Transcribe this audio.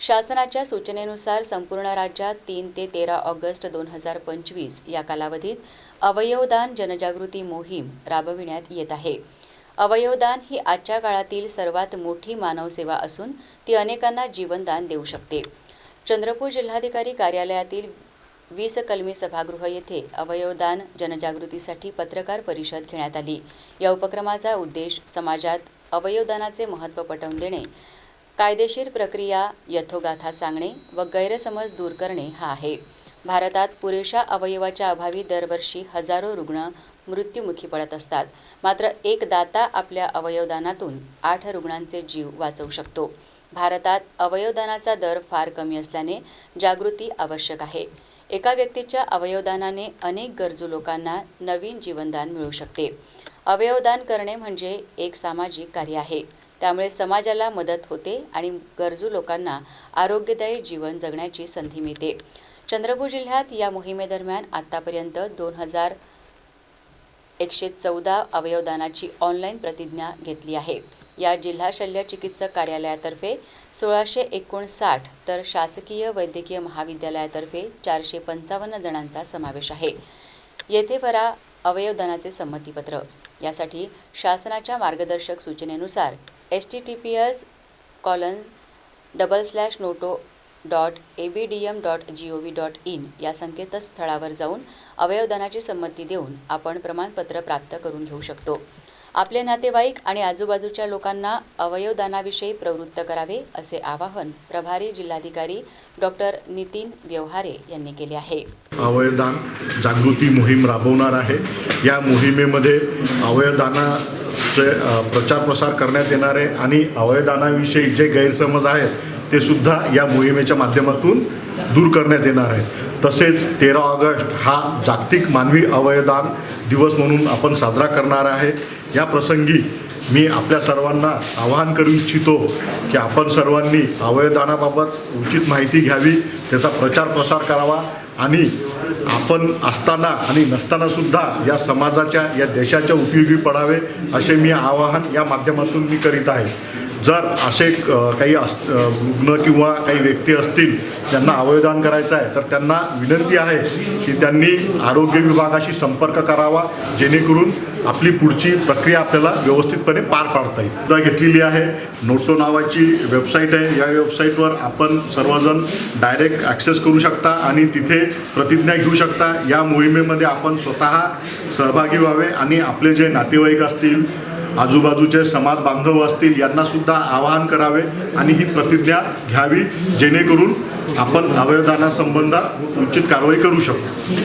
शासनाच्या सूचनेनुसार संपूर्ण राज्यात तीन ते तेरा ऑगस्ट दोन हजार पंचवीस या कालावधीत अवयवदान जनजागृती मोहीम राबविण्यात येत आहे. अवयवदान ही आजच्या काळातील सर्वात मोठी मानवसेवा असून ती अनेकांना जीवनदान देऊ शकते. चंद्रपूर जिल्हाधिकारी कार्यालयातील वीस कलमी सभागृह येथे अवयवदान जनजागृतीसाठी पत्रकार परिषद घेण्यात आली. या उपक्रमाचा उद्देश समाजात अवयवदानाचे महत्त्व पटवून देणे कायदेशीर प्रक्रिया यथोगाथा सांगणे व गैरसमज दूर करणे हा आहे. भारतात पुरेशा अवयवाच्या अभावी दरवर्षी हजारो रुग्ण मृत्युमुखी पडत असतात. मात्र एक दाता आपल्या अवयवदानातून आठ रुग्णांचे जीव वाचवू शकतो. भारतात अवयवदानाचा दर फार कमी असल्याने जागृती आवश्यक आहे. एका व्यक्तीच्या अवयवदानाने अनेक गरजू लोकांना नवीन जीवनदान मिळू शकते. अवयवदान करणे म्हणजे एक सामाजिक कार्य आहे. त्यामुळे समाजाला मदत होते आणि गरजू लोकांना आरोग्यदायी जीवन जगण्याची संधी मिळते. चंद्रपूर जिल्ह्यात या मोहिमेदरम्यान आत्तापर्यंत दोन हजार एकशे चौदा अवयवदानाची ऑनलाईन प्रतिज्ञा घेतली आहे. या जिल्हा शल्य चिकित्सक कार्यालयातर्फे सोळाशे एकोणसाठ तर शासकीय वैद्यकीय महाविद्यालयातर्फे चारशे पंचावन्न जणांचा समावेश आहे. येथे भरा अवयवदानाचे संमतीपत्र. यासाठी शासनाच्या मार्गदर्शक सूचनेनुसार H T T P S colon double slash NOTTO dot A B D M dot G O V dot in या संकेतस्थळावर जाऊन अवयवदानाची संमती देऊन आपण प्रमाणपत्र प्राप्त करून घेऊ शकतो. आपले नातेवाईक आणि आजूबाजूच्या लोकांना अवयवदानाविषयी प्रवृत्त करावे असे आवाहन प्रभारी जिल्हाधिकारी डॉक्टर नितीन व्यवहारे यांनी केले आहे. अवयवदान जागृती मोहीम राबवणार आहे. या मोहिमेमध्ये अवयवदाना प्रचार प्रसार करण्यात येणार आहे आणि अवयदानाविषयी जे गैरसमज आहेत ते सुद्धा या मोहिमेच्या माध्यमातून दूर करण्यात येणार आहे तसेच तेरा ऑगस्ट हा जागतिक मानवी अवयवदान दिवस म्हणून आपण साजरा करणार आहे. या प्रसंगी मी आपल्या सर्वांना आवाहन करू इच्छितो की आपण सर्वांनी अवयदानाबाबत उचित माहिती घ्यावी त्याचा प्रचार प्रसार करावा आणि आपण असताना आणि नसताना सुद्धा या समाजाच्या या देशाच्या उपयोगी पडावे असे मी आवाहन या माध्यमातून मी करीत आहे. जर असे काही अस रुग्ण किंवा काही व्यक्ती असतील त्यांना अवयवदान करायचं आहे तर त्यांना विनंती आहे की त्यांनी आरोग्य विभागाशी संपर्क करावा जेणेकरून आपली पुढची प्रक्रिया आपल्याला व्यवस्थितपणे पार पाडता येईल. सुद्धा घेतलेली आहे. नोटो नावाची वेबसाईट आहे. या वेबसाईटवर आपण सर्वजण डायरेक्ट ॲक्सेस करू शकता आणि तिथे प्रतिज्ञा घेऊ शकता. या मोहिमेमध्ये आपण स्वतः सहभागी व्हावे आणि आपले जे नातेवाईक असतील आजूबाजूचे समाज बांधव असतील यांना सुद्धा आवाहन करावे आणि ही प्रतिज्ञा घ्यावी जेणेकरून आपण अवयवदानासंबंधात उचित कारवाई करू शकतो